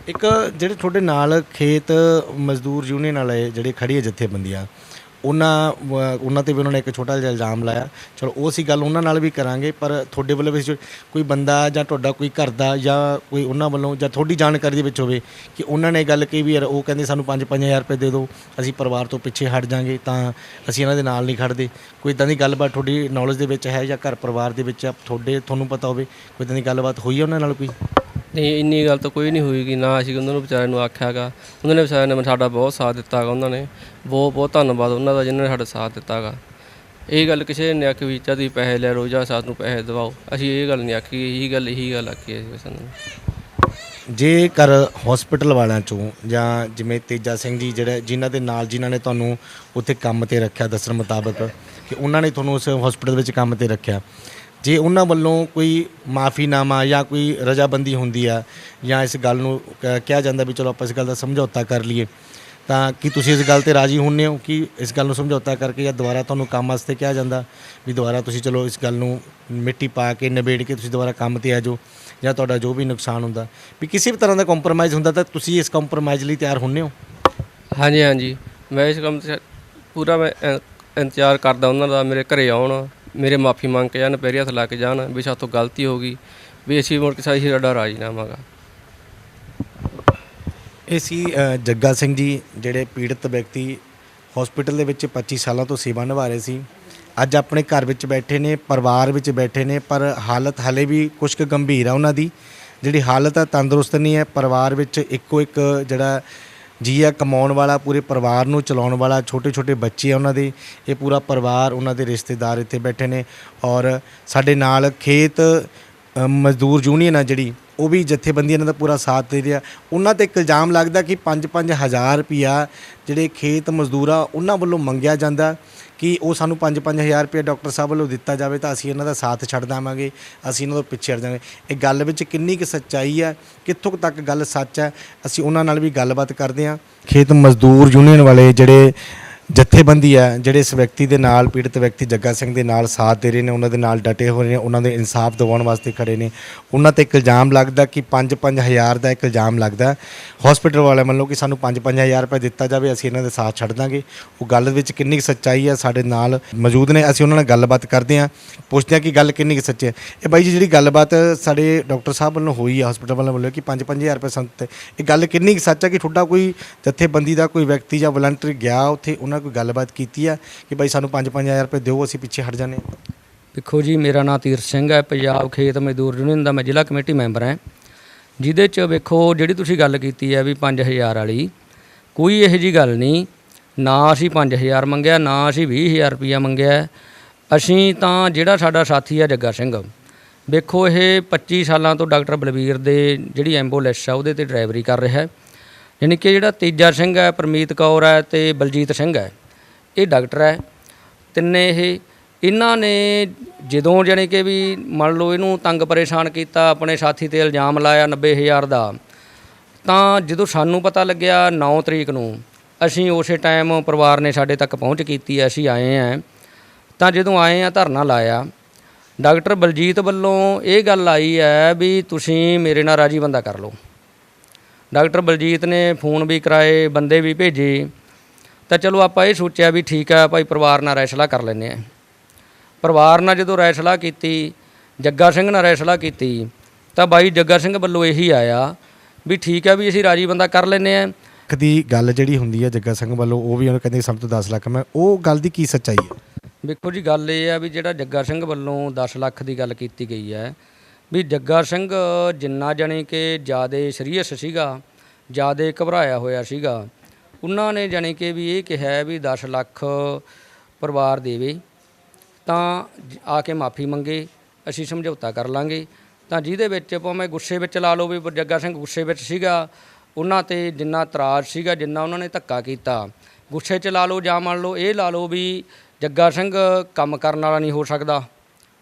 ਇੱਕ ਜਿਹੜੇ ਤੁਹਾਡੇ ਨਾਲ ਖੇਤ ਮਜ਼ਦੂਰ ਯੂਨੀਅਨ ਵਾਲੇ ਜਿਹੜੇ ਖੜੀ ਹੈ ਜਥੇਬੰਦੀਆਂ ਉਹਨਾਂ ਵ- ਉਹਨਾਂ ਤੇ ਵੀ ਉਹਨਾਂ ਨੇ ਇੱਕ ਛੋਟਾ ਜਿਹਾ ਇਲਜ਼ਾਮ ਲਾਇਆ। ਚਲੋ ਉਹ ਸੀ ਗੱਲ ਉਹਨਾਂ ਨਾਲ ਵੀ ਕਰਾਂਗੇ ਪਰ ਤੁਹਾਡੇ ਵੱਲੋਂ ਵੀ ਕੋਈ ਬੰਦਾ ਜਾਂ ਤੁਹਾਡਾ ਕੋਈ ਘਰ ਦਾ ਜਾਂ ਕੋਈ ਉਹਨਾਂ ਵੱਲੋਂ ਜਾਂ ਤੁਹਾਡੀ ਜਾਣਕਾਰੀ ਦੇ ਵਿੱਚ ਹੋਵੇ ਕਿ ਉਹਨਾਂ ਨੇ ਗੱਲ ਕਹੀ ਵੀ ਯਾਰ ਉਹ ਕਹਿੰਦੇ ਸਾਨੂੰ 5-5000 ਰੁਪਏ ਦੇ ਦਿਓ ਅਸੀਂ ਪਰਿਵਾਰ ਤੋਂ ਪਿੱਛੇ ਹਟ ਜਾਾਂਗੇ ਤਾਂ ਅਸੀਂ ਇਹਨਾਂ ਦੇ ਨਾਲ ਨਹੀਂ ਖੜਦੇ ਕੋਈ ਇਦਾਂ ਦੀ ਗੱਲਬਾਤ ਤੁਹਾਡੀ ਨੌਲੇਜ ਦੇ ਵਿੱਚ ਹੈ ਜਾਂ ਘਰ ਪਰਿਵਾਰ ਦੇ ਵਿੱਚ ਆ, ਤੁਹਾਡੇ ਤੁਹਾਨੂੰ ਪਤਾ ਹੋਵੇ ਕੋਈ ਇਦਾਂ ਦੀ ਗੱਲਬਾਤ ਹੋਈ ਹੈ ਉਹਨਾਂ ਨਾਲ ਕੋਈ? ਨਹੀਂ, ਇੰਨੀ ਗੱਲ ਤਾਂ ਕੋਈ ਨਹੀਂ ਹੋਈਗੀ। ਨਾ ਅਸੀਂ ਉਹਨਾਂ ਨੂੰ ਵਿਚਾਰਿਆਂ ਨੂੰ ਆਖਿਆਗਾ। ਉਹਨਾਂ ਨੇ ਵਿਚਾਰਿਆਂ ਨੇ ਸਾਡਾ ਬਹੁਤ ਸਾਥ ਦਿੱਤਾਗਾ, ਉਹਨਾਂ ਨੇ। ਬਹੁਤ ਬਹੁਤ ਧੰਨਵਾਦ ਉਹਨਾਂ ਦਾ ਜਿਨ੍ਹਾਂ ਨੇ ਸਾਡਾ ਸਾਥ ਦਿੱਤਾਗਾ। ਇਹ ਗੱਲ ਕਿਸੇ ਨੇ ਆਖੀ ਵੀ ਚਾਹ ਤੁਸੀਂ ਪੈਸੇ ਲੈ ਰੋਜ਼ਾ ਜਾਂ ਸਾਥ ਨੂੰ ਪੈਸੇ ਦਿਵਾਓ। ਅਸੀਂ ਇਹ ਗੱਲ ਨਹੀਂ ਆਖੀ, ਇਹੀ ਗੱਲ ਇਹੀ ਗੱਲ ਆਖੀ ਹੈ ਜੀ ਸਾਨੂੰ। ਜੇਕਰ ਹਸਪੀਟਲ ਵਾਲਿਆਂ ਚੋਂ ਜਾਂ ਜਿਵੇਂ ਤੇਜਾ ਸਿੰਘ ਜੀ ਜਿਹੜੇ, ਜਿਨ੍ਹਾਂ ਦੇ ਨਾਲ ਜਿਨ੍ਹਾਂ ਨੇ ਤੁਹਾਨੂੰ ਉੱਥੇ ਕੰਮ ਤੇ ਰੱਖਿਆ ਦੱਸਣ ਮੁਤਾਬਕ, ਕਿ ਉਹਨਾਂ ਨੇ ਤੁਹਾਨੂੰ ਉਸ ਹਸਪੀਟਲ ਵਿੱਚ ਕੰਮ ਤੇ ਰੱਖਿਆ ਜੇ ਉਹਨਾਂ ਵੱਲੋਂ ਕੋਈ ਮਾਫੀਨਾਮਾ ਜਾਂ ਕੋਈ ਰਜਾਬੰਦੀ ਹੁੰਦੀ ਆ ਜਾਂ ਇਸ ਗੱਲ ਨੂੰ ਕ- ਕਿਹਾ ਜਾਂਦਾ ਵੀ ਚਲੋ ਆਪਾਂ ਇਸ ਗੱਲ ਦਾ ਸਮਝੌਤਾ ਕਰ ਲਈਏ, ਤਾਂ ਕੀ ਤੁਸੀਂ ਇਸ ਗੱਲ ਤੇ ਰਾਜੀ ਹੁੰਨੇ ਹੋ ਕਿ ਇਸ ਗੱਲ ਨੂੰ ਸਮਝੌਤਾ ਕਰਕੇ ਜਾਂ ਦੁਬਾਰਾ ਤੁਹਾਨੂੰ ਕੰਮ ਵਾਸਤੇ ਕਿਹਾ ਜਾਂਦਾ ਵੀ ਦੁਬਾਰਾ ਤੁਸੀਂ ਚਲੋ ਇਸ ਗੱਲ ਨੂੰ ਮਿੱਟੀ ਪਾ ਕੇ ਨਿਬੇੜ ਕੇ ਤੁਸੀਂ ਦੁਬਾਰਾ ਕੰਮ ਤੇ ਆ ਜਾਓ ਜਾਂ ਤੁਹਾਡਾ ਜੋ ਵੀ ਨੁਕਸਾਨ ਹੁੰਦਾ? ਵੀ ਕਿਸੇ ਵੀ ਤਰ੍ਹਾਂ ਦਾ ਕੰਪਰੋਮਾਈਜ਼ ਹੁੰਦਾ ਤਾਂ ਤੁਸੀਂ ਇਸ ਕੰਪਰੋਮਾਈਜ਼ ਲਈ ਤਿਆਰ ਹੁੰਨੇ ਹੋ? ਹਾਂਜੀ ਹਾਂਜੀ। ਮੈਂ ਇਸ ਕੰਮ ਤੇ ਪੂਰਾ ਮੈਂ ਇ- ਇੰਤਜ਼ਾਰ ਕਰਦਾ ਉਹਨਾਂ ਦਾ, ਮੇਰੇ ਘਰੇ ਆਉਣ। ਮੇਰੇ ਮਾਫੀ ਮੰਗ ਕੇ ਜਾਣ, ਪੈਰੀ ਹੱਥ ਲਾ ਕੇ ਜਾਣ, ਵੀ ਸਾਥੋਂ ਗਲਤੀ ਹੋ ਗਈ, ਵੀ ਅਸੀਂ ਮੁੜ ਕੇ ਸਾਡੀ ਸਾਡਾ ਰਾਜੀਨਾਮਾ ਗਾ। ਇਹ ਸੀ ਜੱਗਾ ਸਿੰਘ ਜੀ, ਜਿਹੜੇ ਪੀੜਤ ਵਿਅਕਤੀ ਹਸਪੀਟਲ ਦੇ ਵਿੱਚ 25 ਸਾਲਾਂ ਤੋਂ ਸੇਵਾ ਨਿਭਾ ਰਹੇ ਸੀ। ਅੱਜ ਆਪਣੇ ਘਰ ਵਿੱਚ ਬੈਠੇ ਨੇ, ਪਰਿਵਾਰ ਵਿੱਚ ਬੈਠੇ ਨੇ, ਪਰ ਹਾਲਤ ਹਲੇ ਵੀ ਕੁਝ ਕੁ ਗੰਭੀਰ ਆ ਉਹਨਾਂ ਦੀ। ਜਿਹੜੀ ਹਾਲਤ ਆ ਤੰਦਰੁਸਤ ਨਹੀਂ ਹੈ, ਪਰਿਵਾਰ ਵਿੱਚ ਇੱਕੋ ਇੱਕ ਜਿਹੜਾ ਜੀ ਆ ਕਮਾਉਣ ਵਾਲਾ ਪੂਰੇ ਪਰਿਵਾਰ ਨੂੰ ਚਲਾਉਣ ਵਾਲਾ ਛੋਟੇ ਛੋਟੇ ਬੱਚੇ ਆ ਉਹਨਾਂ ਦੇ ਇਹ ਪੂਰਾ ਪਰਿਵਾਰ ਉਹਨਾਂ ਦੇ ਰਿਸ਼ਤੇਦਾਰ ਇੱਥੇ ਬੈਠੇ ਨੇ ਔਰ ਸਾਡੇ ਨਾਲ ਖੇਤ ਅ, ਮਜ਼ਦੂਰ ਯੂਨੀਅਨ ਆ ਜਿਹੜੀ ਉਹ ਵੀ ਜਥੇਬੰਦੀ ਇਹਨਾਂ ਦਾ ਪੂਰਾ ਸਾਥ ਦੇ ਰਿਹਾ ਉਹਨਾਂ ਤੇ ਇੱਕ ਇਲਜ਼ਾਮ ਲੱਗਦਾ ਕਿ 5-5 ਹਜ਼ਾਰ ਰੁਪਿਆ ਜਿਹੜੇ ਖੇਤ ਮਜ਼ਦੂਰ ਆ ਉਹਨਾਂ ਵੱਲੋਂ ਮੰਗਿਆ ਜਾਂਦਾ। ਕਿ ਉਹ ਸਾਨੂੰ 5-5 ਹਜ਼ਾਰ ਰੁਪਏ ਡਾਕਟਰ ਸਾਹਿਬ ਵੱਲੋਂ ਦਿੱਤਾ ਜਾਵੇ ਤਾਂ ਅਸੀਂ ਇਹਨਾਂ ਦਾ ਸਾਥ ਛੱਡ ਦੇਵਾਂਗੇ, ਅਸੀਂ ਇਹਨਾਂ ਤੋਂ ਪਿੱਛੇ ਹਟ ਜਾਵਾਂਗੇ। ਇਹ ਗੱਲ ਵਿੱਚ ਕਿੰਨੀ ਕੁ ਸੱਚਾਈ ਹੈ ਕਿੱਥੋਂ ਤੱਕ ਗੱਲ ਸੱਚ ਹੈ ਅਸੀਂ ਉਹਨਾਂ ਨਾਲ ਵੀ ਗੱਲਬਾਤ ਕਰਦੇ ਹਾਂ। ਖੇਤ ਮਜ਼ਦੂਰ ਯੂਨੀਅਨ ਵਾਲੇ ਜਿਹੜੇ ਜਥੇਬੰਦੀ ਹੈ, ਜਿਹੜੇ ਇਸ ਵਿਅਕਤੀ ਦੇ ਨਾਲ, ਪੀੜਤ ਵਿਅਕਤੀ ਜੱਗਾ ਸਿੰਘ ਦੇ ਨਾਲ ਸਾਥ ਦੇ ਰਹੇ ਨੇ, ਉਹਨਾਂ ਦੇ ਨਾਲ ਡਟੇ ਹੋਏ ਨੇ, ਉਹਨਾਂ ਦੇ ਇਨਸਾਫ ਦਿਵਾਉਣ ਵਾਸਤੇ ਖੜੇ ਨੇ। ਉਹਨਾਂ ਤੇ ਇੱਕ ਇਲਜ਼ਾਮ ਲੱਗਦਾ ਕਿ 5-5000 ਦਾ ਇੱਕ ਇਲਜ਼ਾਮ ਲੱਗਦਾ। ਹਸਪੀਟਲ ਵਾਲਿਆਂ ਵੱਲੋਂ ਕਿ ਸਾਨੂੰ 5-5000 ਰੁਪਏ ਦਿੱਤਾ ਜਾਵੇ, ਅਸੀਂ ਇਹਨਾਂ ਦੇ ਸਾਥ ਛੱਡ ਦਾਂਗੇ। ਉਹ ਗੱਲ ਵਿੱਚ ਕਿੰਨੀ ਕੁ ਸੱਚਾਈ ਹੈ, ਸਾਡੇ ਨਾਲ ਮੌਜੂਦ ਨੇ। ਅਸੀਂ ਉਹਨਾਂ ਨਾਲ ਗੱਲਬਾਤ ਕਰਦੇ ਹਾਂ। ਪੁੱਛਦੇ ਹਾਂ ਕਿ ਗੱਲ ਕਿੰਨੀ ਕੁ ਸੱਚੀ ਹੈ। ਇਹ ਬਾਈ ਜੀ, ਜਿਹੜੀ ਗੱਲਬਾਤ ਸਾਡੇ ਡਾਕਟਰ ਸਾਹਿਬ ਵੱਲੋਂ ਹੋਈ ਹੈ ਹਸਪੀਟਲ ਵਾਲਿਆਂ ਵੱਲੋਂ, ਕਿ 5-5000 ਰੁਪਏ ਸੰਤ ਇਹ ਗੱਲ ਕਿੰਨੀ ਕੁ ਸੱਚ ਹੈ ਕਿ ਤੁਹਾਡਾ ਕੋਈ ਜਥੇਬੰਦੀ ਦਾ ਕੋਈ ਵਿਅਕਤੀ ਜਾਂ ਵਲੰਟੀਅਰ ਗਿਆ ਉੱਥੇ, ਉਹਨਾਂ ਕੋਈ ਗੱਲਬਾਤ ਕੀਤੀ ਹੈ ਕਿ ਬਾਈ ਸਾਨੂੰ 5-5000 ਰੁਪਏ ਦਿਓ, ਅਸੀਂ ਪਿੱਛੇ ਹਟ ਜਾਂਦੇ ਹਾਂ? ਦੇਖੋ ਜੀ, ਮੇਰਾ ਨਾਮ ਤੀਰਥ ਸਿੰਘ ਹੈ, ਪੰਜਾਬ ਖੇਤ ਮਜ਼ਦੂਰ ਯੂਨੀਅਨ ਦਾ ਮੈਂ ਜ਼ਿਲ੍ਹਾ ਕਮੇਟੀ ਮੈਂਬਰ ਹਾਂ। ਜਿਹਦੇ 'ਚ ਵੇਖੋ, ਜਿਹੜੀ ਤੁਸੀਂ ਗੱਲ ਕੀਤੀ ਹੈ ਵੀ 5000 ਵਾਲੀ, ਕੋਈ ਇਹੋ ਜੀ ਗੱਲ ਨਹੀਂ। ਨਾ ਅਸੀਂ 5000 ਮੰਗਿਆ, ਨਾ ਅਸੀਂ 20000 ਰੁਪਇਆ ਮੰਗਿਆ। ਅਸੀਂ ਤਾਂ ਜਿਹੜਾ ਸਾਡਾ ਸਾਥੀ ਆ ਜੱਗਾ ਸਿੰਘ, ਵੇਖੋ ਇਹ 25 ਸਾਲਾਂ ਤੋਂ ਡਾਕਟਰ ਬਲਵੀਰ ਦੇ ਜਿਹੜੀ ਐਂਬੂਲੈਂਸ ਆ, ਉਹਦੇ ਤੇ ਡਰਾਈਵਰੀ ਕਰ ਰਿਹਾ ਹੈ। ਯਾਨੀ ਕਿ ਜਿਹੜਾ ਤੇਜਾ ਸਿੰਘ ਹੈ, ਪਰਮੀਤ ਕੌਰ ਹੈ ਤੇ ਬਲਜੀਤ ਸਿੰਘ ਹੈ, ਇਹ ਡਾਕਟਰ ਹੈ। ਤਿੰਨੇ ਇਹ ਇਹਨਾਂ ਨੇ ਜਦੋਂ ਜਾਣੀ ਕਿ ਵੀ ਮੰਨ ਲਓ ਇਹਨੂੰ ਤੰਗ ਪਰੇਸ਼ਾਨ ਕੀਤਾ, ਆਪਣੇ ਸਾਥੀ ਤੇ ਇਲਜ਼ਾਮ ਲਾਇਆ 90000 ਦਾ, ਤਾਂ ਜਦੋਂ ਸਾਨੂੰ ਪਤਾ ਲੱਗਿਆ 9 ਤਰੀਕ ਨੂੰ, ਅਸੀਂ ਉਸੇ ਟਾਈਮ ਪਰਿਵਾਰ ਨੇ ਸਾਡੇ ਤੱਕ ਪਹੁੰਚ ਕੀਤੀ ਹੈ, ਅਸੀਂ ਆਏ ਹਾਂ। ਤਾਂ ਜਦੋਂ ਆਏ ਆ ਧਰਨਾ ਲਾਇਆ। ਡਾਕਟਰ ਬਲਜੀਤ ਵੱਲੋਂ ਇਹ ਗੱਲ ਆਈ ਹੈ ਵੀ ਤੁਸੀਂ ਮੇਰੇ ਨਾਲ ਰਾਜੀ ਬੰਦਾ ਕਰ ਲਓ। ਡਾਕਟਰ ਬਲਜੀਤ ਨੇ ਫੋਨ ਵੀ ਕਰਾਏ ਬੰਦੇ ਵੀ ਭੇਜੇ। ਤਾਂ ਚਲੋ ਆਪਾਂ ਇਹ ਸੋਚਿਆ ਵੀ ਠੀਕ ਹੈ ਭਾਈ ਪਰਿਵਾਰ ਨਾਲ ਰੈਸਲਾ ਕਰ ਲੈਂਦੇ ਆ ਪਰਿਵਾਰ ਨਾਲ ਜਦੋਂ ਰੈਸਲਾ ਕੀਤੀ ਜੱਗਾ ਸਿੰਘ ਨਾਲ ਰੈਸਲਾ ਕੀਤੀ ਤਾਂ ਬਾਈ ਜੱਗਾ ਸਿੰਘ ਵੱਲੋਂ ਇਹੀ ਆਇਆ ਵੀ ਠੀਕ ਹੈ ਵੀ ਅਸੀਂ ਰਾਜੀ ਬੰਦਾ ਕਰ ਲੈਂਦੇ ਆ ਦੀ ਗੱਲ ਜਿਹੜੀ ਹੁੰਦੀ ਹੈ ਜੱਗਾ ਸਿੰਘ ਵੱਲੋਂ ਉਹ ਵੀ ਉਹਨੇ ਕਹਿੰਦੇ ਸਭ ਤੋਂ 10 ਲੱਖ ਮੈਂ ਉਹ ਗੱਲ ਦੀ ਕੀ ਸੱਚਾਈ ਹੈ ਵੇਖੋ ਜੀ ਗੱਲ ਇਹ ਆ ਵੀ ਜਿਹੜਾ ਜੱਗਾ ਸਿੰਘ ਵੱਲੋਂ 10 ਲੱਖ ਦੀ ਗੱਲ ਕੀਤੀ ਗਈ ਹੈ ਵੀ ਜੱਗਾ ਸਿੰਘ ਜਿੰਨਾ ਜਾਣੀ ਕਿ ਜਿਆਦੇ ਸੀਰੀਅਸ ਸੀਗਾ, ਜਿਆਦੇ ਘਬਰਾਇਆ ਹੋਇਆ ਸੀਗਾ, ਉਹਨਾਂ ਨੇ ਜਾਣੀ ਕਿ ਵੀ ਇਹ ਕਿਹਾ ਵੀ 10 ਲੱਖ ਪਰਿਵਾਰ ਦੇਵੇ, ਤਾਂ ਆ ਕੇ ਮਾਫੀ ਮੰਗੇ, ਅਸੀਂ ਸਮਝੌਤਾ ਕਰ ਲਾਂਗੇ। ਤਾਂ ਜਿਹਦੇ ਵਿੱਚ ਭਾਵੇਂ ਗੁੱਸੇ ਵਿੱਚ ਲਾ ਲਓ ਵੀ ਜੱਗਾ ਸਿੰਘ ਗੁੱਸੇ ਵਿੱਚ ਸੀਗਾ, ਉਹਨਾਂ ਤੇ ਜਿੰਨਾ ਤਰਾਜ ਸੀਗਾ, ਜਿੰਨਾ ਉਹਨਾਂ ਨੇ ਧੱਕਾ ਕੀਤਾ, ਗੁੱਸੇ 'ਚ ਲਾ ਲਓ ਜਾਂ ਮੰਨ ਲਓ ਇਹ ਲਾ ਲਓ ਵੀ ਜੱਗਾ ਸਿੰਘ ਕੰਮ ਕਰਨ ਵਾਲਾ ਨਹੀਂ ਹੋ ਸਕਦਾ,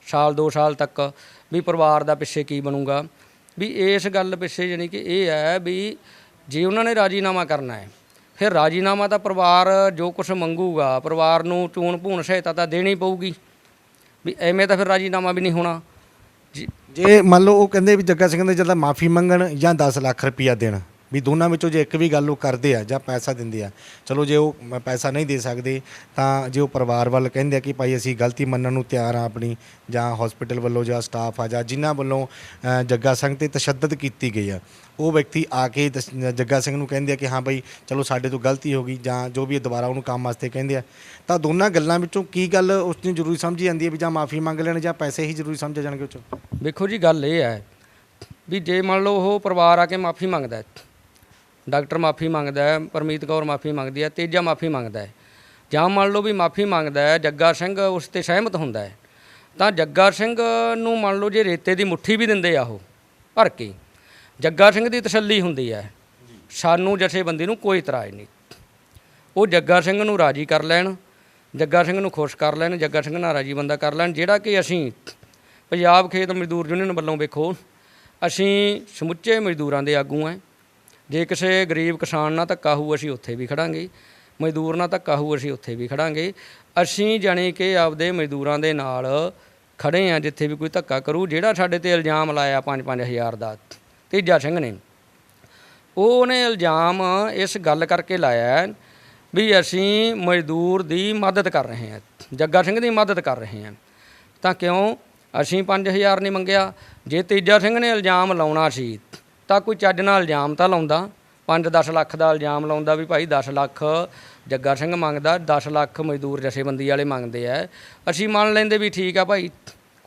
ਸਾਲ 2 ਸਾਲ ਤੱਕ ਵੀ ਪਰਿਵਾਰ ਦਾ ਪਿੱਛੇ ਕੀ ਬਣੂਗਾ? ਵੀ ਇਸ ਗੱਲ ਪਿੱਛੇ ਜਾਣੀ ਕਿ ਇਹ ਹੈ ਵੀ ਜੇ ਉਹਨਾਂ ਨੇ ਰਾਜੀਨਾਮਾ ਕਰਨਾ ਹੈ, ਫਿਰ ਰਾਜੀਨਾਮਾ ਤਾਂ ਪਰਿਵਾਰ ਜੋ ਕੁਝ ਮੰਗੂਗਾ, ਪਰਿਵਾਰ ਨੂੰ ਚੂਣ ਭੂਣ ਸਹਾਇਤਾ ਤਾਂ ਦੇਣੀ ਪਊਗੀ। ਵੀ ਐਵੇਂ ਤਾਂ ਫਿਰ ਰਾਜੀਨਾਮਾ ਵੀ ਨਹੀਂ ਹੋਣਾ। ਜੀ। ਜੇ ਮੰਨ ਲਓ ਉਹ ਕਹਿੰਦੇ ਵੀ ਜੱਗਾ ਸਿੰਘ ਦੇ ਜਦੋਂ ਮਾਫੀ ਮੰਗਣ ਜਾਂ 10 ਲੱਖ ਰੁਪਈਆ ਦੇਣ ਵੀ ਦੋਨਾਂ ਵਿੱਚੋਂ ਜੇ ਇੱਕ ਵੀ ਗੱਲ ਉਹ ਕਰਦੇ ਆ ਜਾਂ ਪੈਸਾ ਦਿੰਦੇ ਆ, ਚਲੋ ਜੇ ਉਹ ਪੈਸਾ ਨਹੀਂ ਦੇ ਸਕਦੇ, ਤਾਂ ਜੇ ਉਹ ਪਰਿਵਾਰ ਵੱਲ ਕਹਿੰਦੇ ਆ ਕਿ ਭਾਈ ਅਸੀਂ ਗਲਤੀ ਮੰਨਣ ਨੂੰ ਤਿਆਰ ਆ ਆਪਣੀ, ਜਾਂ ਹਸਪੀਟਲ ਵੱਲੋਂ, ਜਾਂ ਸਟਾਫ ਆ, ਜਾਂ ਜਿਨ੍ਹਾਂ ਵੱਲੋਂ ਜੱਗਾ ਸਿੰਘ ਤੇ ਤਸ਼ੱਦਦ ਕੀਤੀ ਗਈ ਆ, ਉਹ ਵਿਅਕਤੀ ਆ ਕੇ ਦਸ- ਜੱਗਾ ਸਿੰਘ ਨੂੰ ਕਹਿੰਦੇ ਆ ਕਿ ਹਾਂ ਭਾਈ ਚਲੋ ਸਾਡੇ ਤੋਂ ਗਲਤੀ ਹੋ ਗਈ, ਜਾਂ ਜੋ ਵੀ ਦੁਬਾਰਾ ਉਹਨੂੰ ਕੰਮ ਵਾਸਤੇ ਕਹਿੰਦੇ ਆ, ਤਾਂ ਦੋਨਾਂ ਗੱਲਾਂ ਵਿੱਚੋਂ ਕੀ ਗੱਲ ਉਸ ਨੂੰ ਜ਼ਰੂਰੀ ਸਮਝੀ ਜਾਂਦੀ ਹੈ ਵੀ ਜਾਂ ਮਾਫੀ ਮੰਗ ਲੈਣ ਜਾਂ ਪੈਸੇ ਹੀ ਜ਼ਰੂਰੀ ਸਮਝੇ ਜਾਣਗੇ ਉਹ 'ਚੋਂ? ਵੇਖੋ ਜੀ, ਗੱਲ ਇਹ ਹੈ ਵੀ ਜੇ ਮੰਨ ਲਓ ਉਹ ਪਰਿਵਾਰ ਆ ਕੇ ਮਾਫੀ ਮੰਗਦਾ ਹੈ ਡਾਕਟਰ ਮਾਫੀ ਮੰਗਦਾ ਹੈ, ਪਰਮੀਤ ਕੌਰ ਮਾਫੀ ਮੰਗਦੀ ਹੈ, ਤੇਜਾ ਮਾਫੀ ਮੰਗਦਾ ਹੈ। ਜਾਂ ਮੰਨ ਲਓ ਵੀ ਮਾਫੀ ਮੰਗਦਾ ਹੈ, ਜੱਗਾ ਸਿੰਘ ਉਸ ਤੇ ਸਹਿਮਤ ਹੁੰਦਾ ਹੈ। ਤਾਂ ਜੱਗਾ ਸਿੰਘ ਨੂੰ ਮੰਨ ਲਓ ਜੇ ਰੇਤੇ ਦੀ ਮੁੱਠੀ ਵੀ ਦਿੰਦੇ ਆ ਉਹ, ਭਰ ਕੇ। ਜੱਗਾ ਸਿੰਘ ਦੀ ਤਸੱਲੀ ਹੁੰਦੀ ਹੈ। ਸਾਨੂੰ ਜਥੇਬੰਦੀ ਨੂੰ ਕੋਈ ਇਤਰਾਜ਼ ਨਹੀਂ। ਉਹ ਜੱਗਾ ਸਿੰਘ ਨੂੰ ਰਾਜੀ ਕਰ ਲੈਣ, ਜੱਗਾ ਸਿੰਘ ਨੂੰ ਖੁਸ਼ ਕਰ ਲੈਣ, ਜੱਗਾ ਸਿੰਘ ਨਾਲ ਰਾਜੀ ਬੰਦਾ ਕਰ ਲੈਣ। ਜਿਹੜਾ ਕਿ ਅਸੀਂ ਪੰਜਾਬ ਖੇਤ ਮਜ਼ਦੂਰ ਯੂਨੀਅਨ ਵੱਲੋਂ ਵੇਖੋ, ਅਸੀਂ ਸਮੁੱਚੇ ਮਜ਼ਦੂਰਾਂ ਦੇ ਆਗੂ ਹਾਂ। ਜੇ ਕਿਸੇ ਗਰੀਬ ਕਿਸਾਨ ਨਾਲ ਧੱਕਾ ਹੋਊ, ਅਸੀਂ ਉੱਥੇ ਵੀ ਖੜਾਂਗੇ। ਮਜ਼ਦੂਰ ਨਾਲ ਧੱਕਾ ਹੋਊ, ਅਸੀਂ ਉੱਥੇ ਵੀ ਖੜਾਂਗੇ। ਅਸੀਂ ਜਾਣੀ ਕਿ ਆਪਦੇ ਮਜ਼ਦੂਰਾਂ ਦੇ ਨਾਲ ਖੜੇ ਆ, ਜਿੱਥੇ ਵੀ ਕੋਈ ਧੱਕਾ ਕਰੂ, ਜਿਹੜਾ ਸਾਡੇ ਤੇ ਇਲਜ਼ਾਮ ਲਾਇਆ 5-5000 ਦਾ, ਤੇਜਾ ਸਿੰਘ ਨੇ। ਉਹਨੇ ਇਲਜ਼ਾਮ ਇਸ ਗੱਲ ਕਰਕੇ ਲਾਇਆ ਵੀ ਅਸੀਂ ਮਜ਼ਦੂਰ ਦੀ ਮਦਦ ਕਰ ਰਹੇ ਹਾਂ ਜੱਗਾ ਸਿੰਘ ਦੀ ਮਦਦ ਕਰ ਰਹੇ ਹਾਂ ਤਾਂ ਕਿਉਂ? ਅਸੀਂ 5000 ਨਹੀਂ ਮੰਗਿਆ। ਜੇ ਤੇਜਾ ਸਿੰਘ ਨੇ ਇਲਜ਼ਾਮ ਲਾਉਣਾ ਸੀ ਤਾਂ ਕੋਈ ਚੱਜ ਨਾਲ ਇਲਜ਼ਾਮ ਤਾਂ ਲਾਉਂਦਾ। 5-10 ਲੱਖ ਦਾ ਇਲਜ਼ਾਮ ਲਾਉਂਦਾ ਵੀ ਭਾਈ 10 ਲੱਖ ਜੱਗਾ ਸਿੰਘ ਮੰਗਦਾ 10 ਲੱਖ ਮਜ਼ਦੂਰ ਜਥੇਬੰਦੀ ਵਾਲੇ ਮੰਗਦੇ ਆ। ਅਸੀਂ ਮੰਨ ਲੈਂਦੇ ਵੀ ਠੀਕ ਆ ਭਾਈ,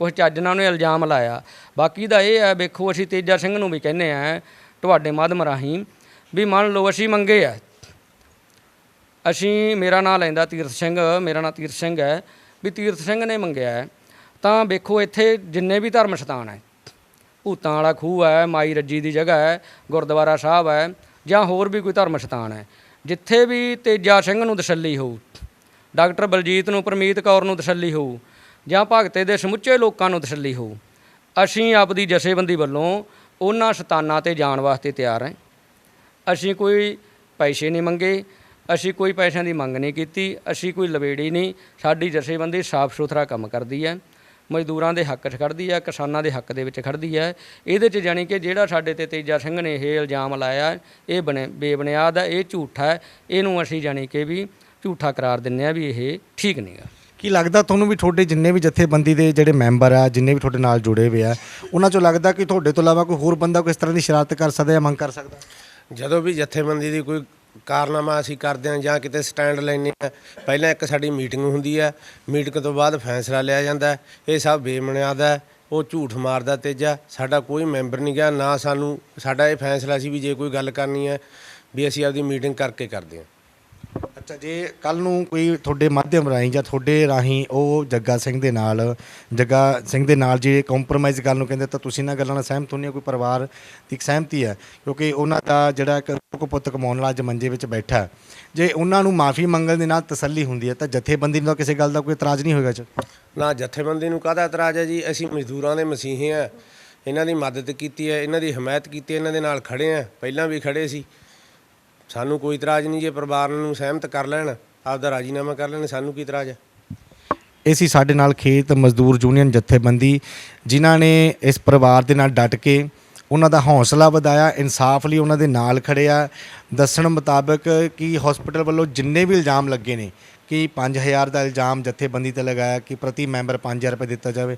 ਕੁਛ ਚੱਜ ਨਾਲ ਉਹਨੇ ਇਲਜ਼ਾਮ ਲਾਇਆ। ਬਾਕੀ ਦਾ ਇਹ ਹੈ ਵੇਖੋ ਅਸੀਂ ਤੇਜਾ ਸਿੰਘ ਨੂੰ ਵੀ ਕਹਿੰਦੇ ਆ, ਤੁਹਾਡੇ ਮਾਧਮ ਰਾਹੀਂ, ਵੀ ਮੰਨ ਲਓ ਅਸੀਂ ਮੰਗੇ ਆ। ਅਸੀਂ, ਮੇਰਾ ਨਾਮ ਲੈਂਦਾ ਤੀਰਥ ਸਿੰਘ, ਮੇਰਾ ਨਾਮ ਤੀਰਥ ਸਿੰਘ ਹੈ, ਵੀ ਤੀਰਥ ਸਿੰਘ ਨੇ ਮੰਗਿਆ ਹੈ। ਤਾਂ ਵੇਖੋ ਇੱਥੇ ਜਿੰਨੇ ਵੀ ਧਰਮ ਸਥਾਨ ਹੈ ਭੂਤਾਂ ਵਾਲਾ ਖੂਹ ਹੈ, ਮਾਈ ਰੱਜੀ ਦੀ ਜਗ੍ਹਾ ਹੈ, ਗੁਰਦੁਆਰਾ ਸਾਹਿਬ ਹੈ ਜਾਂ ਹੋਰ ਵੀ ਕੋਈ ਧਰਮ ਸਥਾਨ ਹੈ। ਜਿੱਥੇ ਵੀ ਤੇਜਾ ਸਿੰਘ ਨੂੰ ਤਸੱਲੀ ਹੋਊ, ਡਾਕਟਰ ਬਲਜੀਤ ਨੂੰ, ਪਰਮੀਤ ਕੌਰ ਨੂੰ ਤਸੱਲੀ ਹੋਊ ਜਾਂ ਭਗਤੇ ਦੇ ਸਮੁੱਚੇ ਲੋਕਾਂ ਨੂੰ ਤਸੱਲੀ ਹੋਊ, ਅਸੀਂ ਆਪਦੀ ਜਥੇਬੰਦੀ ਵੱਲੋਂ ਉਹਨਾਂ ਸਤਾਨਾਂ ਤੇ ਜਾਣ ਵਾਸਤੇ ਤਿਆਰ ਹਾਂ। ਅਸੀਂ ਕੋਈ ਪੈਸੇ ਨਹੀਂ ਮੰਗੇ, ਅਸੀਂ ਕੋਈ ਪੈਸਿਆਂ ਦੀ ਮੰਗ ਨਹੀਂ ਕੀਤੀ, ਅਸੀਂ ਕੋਈ ਲਵੇੜੀ ਨਹੀਂ, ਸਾਡੀ ਜਥੇਬੰਦੀ ਸਾਫ਼ ਸੁਥਰਾ ਕੰਮ ਕਰਦੀ ਹੈ। ਮਜ਼ਦੂਰਾਂ ਦੇ ਹੱਕ 'ਚ ਖੜਦੀ ਹੈ ਕਿਸਾਨਾਂ ਦੇ ਹੱਕ ਦੇ ਵਿੱਚ ਖੜਦੀ ਹੈ ਇਹਦੇ 'ਚ ਜਾਣੀ ਕਿ ਜਿਹੜਾ ਸਾਡੇ ਤੇ ਤੇਜਾ ਸਿੰਘ ਨੇ ਇਹ ਇਲਜ਼ਾਮ ਲਾਇਆ ਇਹ ਬਣੇ ਬੇਬੁਨਿਆਦ ਹੈ ਇਹ ਝੂਠਾ ਹੈ ਇਹਨੂੰ ਅਸੀਂ ਜਾਣੀ ਕਿ ਵੀ ਝੂਠਾ ਕਰਾਰ ਦਿੰਨੇ ਆ ਵੀ ਇਹ ਠੀਕ ਨਹੀਂਗਾ ਕੀ ਲੱਗਦਾ ਤੁਹਾਨੂੰ ਵੀ ਤੁਹਾਡੇ ਜਿੰਨੇ ਵੀ ਜਥੇਬੰਦੀ ਦੇ ਜਿਹੜੇ ਮੈਂਬਰ ਆ ਜਿੰਨੇ ਵੀ ਤੁਹਾਡੇ ਨਾਲ ਜੁੜੇ ਹੋਏ ਆ ਉਹਨਾਂ ਚੋਂ ਲੱਗਦਾ ਕਿ ਤੁਹਾਡੇ ਤੋਂ ਇਲਾਵਾ ਕੋਈ ਹੋਰ ਬੰਦਾ ਕੋਈ ਇਸ ਤਰ੍ਹਾਂ ਦੀ ਸ਼ਰਾਰਤ ਕਰ ਸਕਦਾ ਜਾਂ ਮੰਗ ਕਰ ਸਕਦਾ? ਜਦੋਂ ਵੀ ਜਥੇਬੰਦੀ ਦੀ ਕੋਈ ਕਾਰਨਾਮਾ ਅਸੀਂ ਕਰਦੇ ਹਾਂ ਜਾਂ ਕਿਤੇ ਸਟੈਂਡ ਲੈਂਦੇ ਹਾਂ। ਪਹਿਲਾਂ ਇੱਕ ਸਾਡੀ ਮੀਟਿੰਗ ਹੁੰਦੀ ਹੈ। ਮੀਟਿੰਗ ਤੋਂ ਬਾਅਦ ਫੈਸਲਾ ਲਿਆ ਜਾਂਦਾ ਹੈ। ਇਹ ਸਭ ਬੇਬੁਨਿਆਦ ਹੈ। ਉਹ ਝੂਠ ਮਾਰਦਾ ਤੇਜਾ ਸਾਡਾ ਕੋਈ ਮੈਂਬਰ ਨਹੀਂ ਗਿਆ। ਨਾ ਸਾਨੂੰ, ਸਾਡਾ ਇਹ ਫੈਸਲਾ ਸੀ ਵੀ ਜੇ ਕੋਈ ਗੱਲ ਕਰਨੀ ਹੈ ਵੀ ਅਸੀਂ ਆਪਦੀ ਮੀਟਿੰਗ ਕਰਕੇ ਕਰਦੇ ਹਾਂ। ਅੱਛਾ ਜੇ ਕੱਲ ਨੂੰ ਕੋਈ ਤੁਹਾਡੇ ਮਾਧਿਅਮ ਰਾਹੀਂ ਜਾਂ ਤੁਹਾਡੇ ਰਾਹੀਂ ਉਹ ਜੱਗਾ ਸਿੰਘ ਦੇ ਨਾਲ ਜੱਗਾ ਸਿੰਘ ਦੇ ਨਾਲ ਜੇ ਕੰਪਰੋਮਾਈਜ਼ ਕਰਨ ਨੂੰ ਕਹਿੰਦੇ ਤਾਂ ਤੁਸੀਂ ਇਹਨਾਂ ਗੱਲਾਂ ਨਾਲ ਸਹਿਮਤ ਹੁੰਦੇ ਹੋ ਕੋਈ ਪਰਿਵਾਰ ਦੀ ਇੱਕ ਸਹਿਮਤੀ ਹੈ ਕਿਉਂਕਿ ਉਹਨਾਂ ਦਾ ਜਿਹੜਾ ਇੱਕ ਕੋ ਪੁੱਤ ਕਮਾਉਣ ਵਾਲਾ ਅੱਜ ਮੰਜੇ ਵਿੱਚ ਬੈਠਾ ਹੈ। ਜੇ ਉਹਨਾਂ ਨੂੰ ਮਾਫੀ ਮੰਗਣ ਦੇ ਨਾਲ ਤਸੱਲੀ ਹੁੰਦੀ ਹੈ ਤਾਂ ਜਥੇਬੰਦੀ ਨੂੰ ਤਾਂ ਕਿਸੇ ਗੱਲ ਦਾ ਕੋਈ ਇਤਰਾਜ਼ ਨਹੀਂ ਹੋਏਗਾ ਚ। ਨਾ ਜਥੇਬੰਦੀ ਨੂੰ ਕਾਹਦਾ ਇਤਰਾਜ਼ ਹੈ ਜੀ? ਅਸੀਂ ਮਜ਼ਦੂਰਾਂ ਦੇ ਮਸੀਹੇ ਆ ਇਹਨਾਂ ਦੀ ਮਦਦ ਕੀਤੀ ਹੈ ਇਹਨਾਂ ਦੀ ਹਮਾਇਤ ਕੀਤੀ ਹੈ, ਇਹਨਾਂ ਦੇ ਨਾਲ ਖੜੇ ਆ ਪਹਿਲਾਂ ਵੀ ਖੜੇ ਸੀ। ਸਾਨੂੰ ਕੋਈ ਇਤਰਾਜ਼ ਨਹੀਂ ਜੇ ਪਰਿਵਾਰ ਨੂੰ ਸਹਿਮਤ ਕਰ ਲੈਣ, ਆਪਦਾ ਰਾਜੀਨਾਮਾ ਕਰ ਲੈਣ, ਸਾਨੂੰ ਕੀ ਇਤਰਾਜ਼ ਹੈ? ਇਹ ਸੀ ਸਾਡੇ ਨਾਲ ਖੇਤ ਮਜ਼ਦੂਰ ਯੂਨੀਅਨ ਜਥੇਬੰਦੀ, ਜਿਨ੍ਹਾਂ ਨੇ ਇਸ ਪਰਿਵਾਰ ਦੇ ਨਾਲ ਡਟ ਕੇ ਉਹਨਾਂ ਦਾ ਹੌਸਲਾ ਵਧਾਇਆ, ਇਨਸਾਫ ਲਈ ਉਹਨਾਂ ਦੇ ਨਾਲ ਖੜਿਆ ਦੱਸਣ ਮੁਤਾਬਕ ਕਿ ਹਸਪੀਟਲ ਵੱਲੋਂ ਜਿੰਨੇ ਵੀ ਇਲਜ਼ਾਮ ਲੱਗੇ ਨੇ, ਕਿ 5000 ਦਾ ਇਲਜ਼ਾਮ ਜਥੇਬੰਦੀ ਤੇ ਲਗਾਇਆ ਕਿ ਪ੍ਰਤੀ ਮੈਂਬਰ 5000 ਰੁਪਏ ਦਿੱਤਾ ਜਾਵੇ,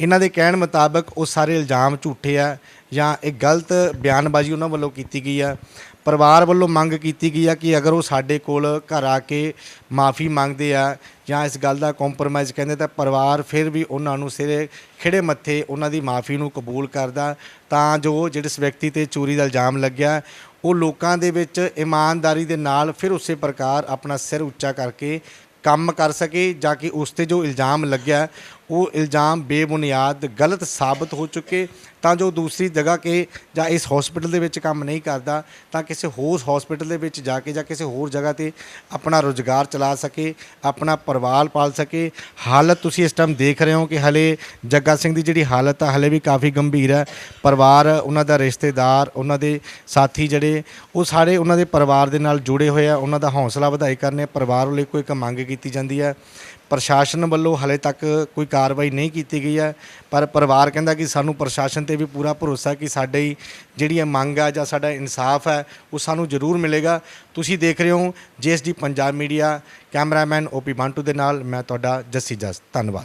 ਇਹਨਾਂ ਦੇ ਕਹਿਣ ਮੁਤਾਬਕ ਉਹ ਸਾਰੇ ਇਲਜ਼ਾਮ ਝੂਠੇ ਆ ਜਾਂ ਇਹ ਗਲਤ ਬਿਆਨਬਾਜ਼ੀ ਉਹਨਾਂ ਵੱਲੋਂ ਕੀਤੀ ਗਈ ਆ। ਪਰਿਵਾਰ ਵੱਲੋਂ ਮੰਗ ਕੀਤੀ ਗਈ ਆ ਕਿ ਅਗਰ ਉਹ ਸਾਡੇ ਕੋਲ ਘਰ ਆ ਕੇ ਮਾਫੀ ਮੰਗਦੇ ਆ ਜਾਂ ਇਸ ਗੱਲ ਦਾ ਕੰਪਰੋਮਾਈਜ਼ ਕਹਿੰਦੇ ਤਾਂ ਪਰਿਵਾਰ ਫਿਰ ਵੀ ਉਹਨਾਂ ਨੂੰ ਸਿਰੇ ਖਿਹੜੇ ਮੱਥੇ ਉਹਨਾਂ ਦੀ ਮਾਫੀ ਨੂੰ ਕਬੂਲ ਕਰਦਾ ਤਾਂ ਜੋ ਜਿਸ ਵਿਅਕਤੀ ਤੇ ਚੋਰੀ ਦਾ ਇਲਜ਼ਾਮ ਲੱਗਿਆ, ਉਹ ਲੋਕਾਂ ਦੇ ਵਿੱਚ ਇਮਾਨਦਾਰੀ ਦੇ ਨਾਲ ਫਿਰ ਉਸੇ ਪ੍ਰਕਾਰ ਆਪਣਾ ਸਿਰ ਉੱਚਾ ਕਰਕੇ ਕੰਮ ਕਰ ਸਕੇ ਜਾਂ ਕਿ ਉਸ ਤੇ ਜੋ ਇਲਜ਼ਾਮ ਲੱਗਿਆ ਉਹ ਇਲਜ਼ਾਮ ਬੇਬੁਨਿਆਦ ਗਲਤ ਸਾਬਤ ਹੋ ਚੁੱਕੇ, ਤਾਂ ਜੋ ਦੂਸਰੀ ਜਗ੍ਹਾ ਕੇ ਜਾਂ ਇਸ ਹਸਪੀਟਲ ਦੇ ਵਿੱਚ ਕੰਮ ਨਹੀਂ ਕਰਦਾ, ਤਾਂ ਕਿਸੇ ਹੋਰ ਹਸਪੀਟਲ ਦੇ ਵਿੱਚ ਜਾ ਕੇ ਜਾਂ ਕਿਸੇ ਹੋਰ ਜਗ੍ਹਾ ਤੇ ਆਪਣਾ ਰੋਜ਼ਗਾਰ ਚਲਾ ਸਕੇ, ਆਪਣਾ ਪਰਿਵਾਰ ਪਾਲ ਸਕੇ। ਹਾਲਤ ਤੁਸੀਂ ਇਸ ਟਾਈਮ ਦੇਖ ਰਹੇ ਹੋ ਕਿ ਹਲੇ ਜੱਗਾ ਸਿੰਘ ਦੀ ਜਿਹੜੀ ਹਾਲਤ ਆ, ਹਲੇ ਵੀ ਕਾਫੀ ਗੰਭੀਰ ਹੈ। ਪਰਿਵਾਰ, ਉਹਨਾਂ ਦਾ ਰਿਸ਼ਤੇਦਾਰ, ਉਹਨਾਂ ਦੇ ਸਾਥੀ ਜਿਹੜੇ, ਉਹ ਸਾਰੇ ਉਹਨਾਂ ਦੇ ਪਰਿਵਾਰ ਦੇ ਨਾਲ ਜੁੜੇ ਹੋਏ ਆ, ਉਹਨਾਂ ਦਾ ਹੌਸਲਾ ਵਧਾਈ ਕਰਨੇ, ਪਰਿਵਾਰ ਲਈ ਕੋਈ ਇੱਕ ਮੰਗ ਕੀਤੀ ਜਾਂਦੀ ਹੈ। ਪ੍ਰਸ਼ਾਸਨ ਵੱਲੋਂ ਹਲੇ ਤੱਕ ਕੋਈ ਕਾਰਵਾਈ ਨਹੀਂ ਕੀਤੀ ਗਈ ਹੈ। ਪਰ ਪਰਿਵਾਰ ਕਹਿੰਦਾ ਕਿ ਸਾਨੂੰ ਪ੍ਰਸ਼ਾਸਨ ਤੇ ਵੀ ਪੂਰਾ ਭਰੋਸਾ ਕਿ ਸਾਡੇ ਜਿਹੜੀ ਇਹ ਮੰਗ ਆ ਜਾਂ ਸਾਡਾ ਇਨਸਾਫ ਹੈ, ਉਹ ਸਾਨੂੰ ਜ਼ਰੂਰ ਮਿਲੇਗਾ। ਤੁਸੀਂ ਦੇਖ ਰਹੇ ਹੋ GSD Punjab media cameraman OP Bantu ਦੇ ਨਾਲ। ਮੈਂ ਤੁਹਾਡਾ ਜੱਸੀ ਜਸ। ਧੰਨਵਾਦ।